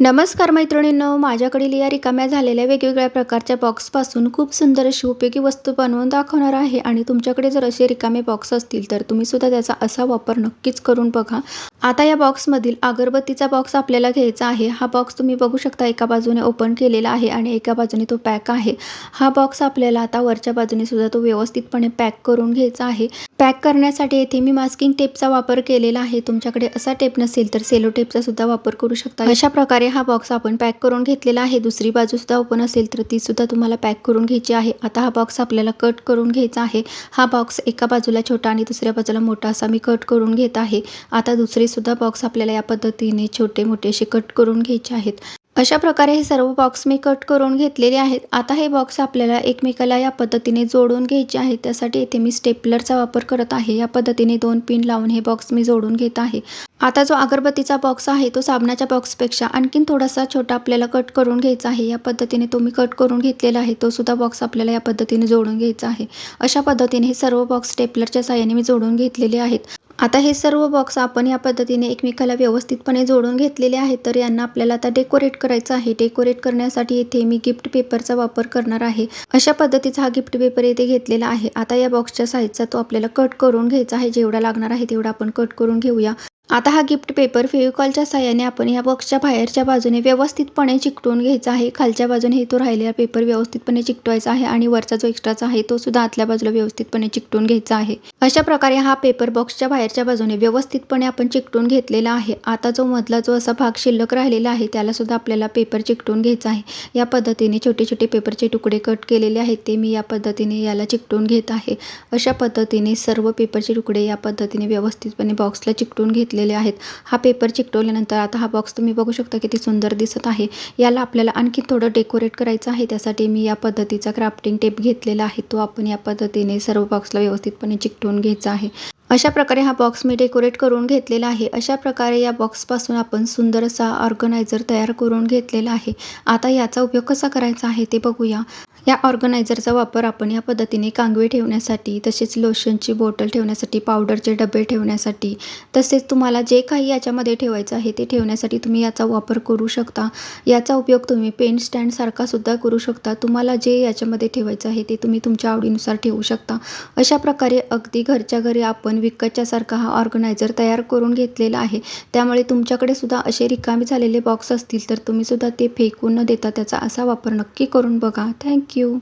नमस्कार मैत्रिणींनो माझ्याकडील या रिकाम्या झालेल्या वेगवेगळ्या प्रकारच्या बॉक्सपासून खूप सुंदर अशी उपयोगी वस्तू बनवून दाखवणार आहे आणि तुमच्याकडे जर असे रिकामे बॉक्स असतील तर तुम्ही सुद्धा त्याचा असा वापर नक्कीच करून बघा. आता या बॉक्समधील अगरबत्तीचा बॉक्स आपल्याला घ्यायचा आहे. हा बॉक्स तुम्ही बघू शकता एका बाजूने ओपन केलेला आहे आणि एका बाजूने तो पॅक आहे. हा बॉक्स आपल्याला आता वरच्या बाजूने सुद्धा तो व्यवस्थितपणे पॅक करून घ्यायचा आहे. पॅक करण्यासाठी येथे मी मास्किंग टेपचा वापर केलेला आहे. तुमच्याकडे असा टेप नसेल तर सेलो टेपचा सुद्धा वापर करू शकता. अशा प्रकारे हा बॉक्स आपण पॅक करून घेतलेला आहे. दुसरी बाजू सुद्धा ओपन असेल तर ती सुद्धा तुम्हाला पॅक करून घ्यायची आहे. आता हा बॉक्स आपल्याला कट करून घ्यायचा आहे. हा बॉक्स एका बाजूला छोटा आणि दुसऱ्या बाजूला मोठा असा मी कट करून घेत आहे. आता दुसरेसुद्धा बॉक्स आपल्याला या पद्धतीने छोटे मोठे असे कट करून घ्यायचे आहेत. अशा प्रकारे हे सर्व बॉक्स मी कट करून घेतलेले आहेत. आता हे बॉक्स आपल्याला एकमेकाला या पद्धतीने जोडून घ्यायचे आहे. त्यासाठी येथे मी स्टेपलरचा वापर करत आहे. या पद्धतीने दोन पिन लावून हे बॉक्स मी जोडून घेत आहे. आता जो अगरबत्तीचा बॉक्स आहे तो साबणाच्या बॉक्सपेक्षा आणखीन थोडासा छोटा आपल्याला कट करून घ्यायचा आहे. या पद्धतीने तो मी कट करून घेतलेला आहे. तो सुद्धा बॉक्स आपल्याला या पद्धतीने जोडून घ्यायचा आहे. अशा पद्धतीने हे सर्व बॉक्स स्टेपलरच्या साह्याने मी जोडून घेतलेले आहेत. आता हे सर्व बॉक्स आपण या पद्धतीने एकमेकाला व्यवस्थितपणे जोडून घेतलेले आहेत तर यांना आपल्याला आता डेकोरेट करायचं आहे. डेकोरेट करण्यासाठी येथे मी गिफ्ट पेपरचा वापर करणार आहे. अशा पद्धतीचा हा गिफ्ट पेपर येथे घेतलेला आहे. आता या बॉक्सच्या साईजचा तो आपल्याला कट करून घ्यायचा आहे. जेवढा लागणार आहे तेवढा आपण कट करून घेऊया. आता हा गिफ्ट पेपर फेविकॉलच्या साह्याने आपण या बॉक्सच्या बाहेरच्या बाजूने व्यवस्थितपणे चिकटवून घ्यायचा आहे. खालच्या बाजूने हे तो राहिलेला पेपर व्यवस्थितपणे चिकटवायचा आहे आणि वरचा जो एक्स्ट्राचा आहे तो सुद्धा आतल्या बाजूला व्यवस्थितपणे चिकटून घ्यायचा आहे. अशा प्रकारे हा पेपर बॉक्सच्या बाहेरच्या बाजूने व्यवस्थितपणे आपण चिकटून घेतलेला आहे. आता जो मधला जो असा भाग शिल्लक राहिलेला आहे त्याला सुद्धा आपल्याला पेपर चिकटून घ्यायचा आहे. या पद्धतीने छोटे छोटे पेपरचे तुकडे कट केलेले आहेत ते मी या पद्धतीने याला चिकटून घेत आहे. अशा पद्धतीने सर्व पेपरचे तुकडे या पद्धतीने व्यवस्थितपणे बॉक्सला चिकटून घेतले घेतलेले आहेत. हा पेपर चिकटवल्यानंतर आता हा बॉक्स तुम्ही बघू शकता किती सुंदर दिसत आहे. याला आपल्याला आणखी थोडं डेकोरेट करायचं आहे. त्यासाठी मी या पद्धतीचा क्राफ्टिंग टेप घेतलेला आहे. तो आपण या पद्धतीने सर्व बॉक्सला व्यवस्थितपणे चिकटवून घ्यायचा आहे. अशा प्रकारे हा बॉक्स मी डेकोरेट करून घेतलेला आहे. अशा प्रकारे या बॉक्सपासून आपण सुंदर असा ऑर्गनायझर तयार करून घेतलेला आहे. आता याचा उपयोग कसा करायचा आहे ते बघूया. या ऑर्गनायझरचा वापर आपण या पद्धतीने कांगवे ठेवण्यासाठी तसेच लोशनची बॉटल ठेवण्यासाठी पावडरचे डबे ठेवण्यासाठी तसेच तुम्हाला जे काही याच्यामध्ये ठेवायचं आहे ते ठेवण्यासाठी तुम्ही याचा वापर करू शकता. याचा उपयोग तुम्ही पेन स्टँडसारखा सुद्धा करू शकता. तुम्हाला जे याच्यामध्ये ठेवायचं आहे ते तुम्ही तुमच्या आवडीनुसार ठेवू शकता. अशा प्रकारे अगदी घरच्या घरी आपण विकतच्यासारखा हा ऑर्गनायझर तयार करून घेतलेला आहे. त्यामुळे तुमच्याकडे सुद्धा असे रिकामी झालेले बॉक्स असतील तर तुम्ही सुद्धा ते फेकून न देता त्याचा असा वापर नक्की करून बघा. थँक्यू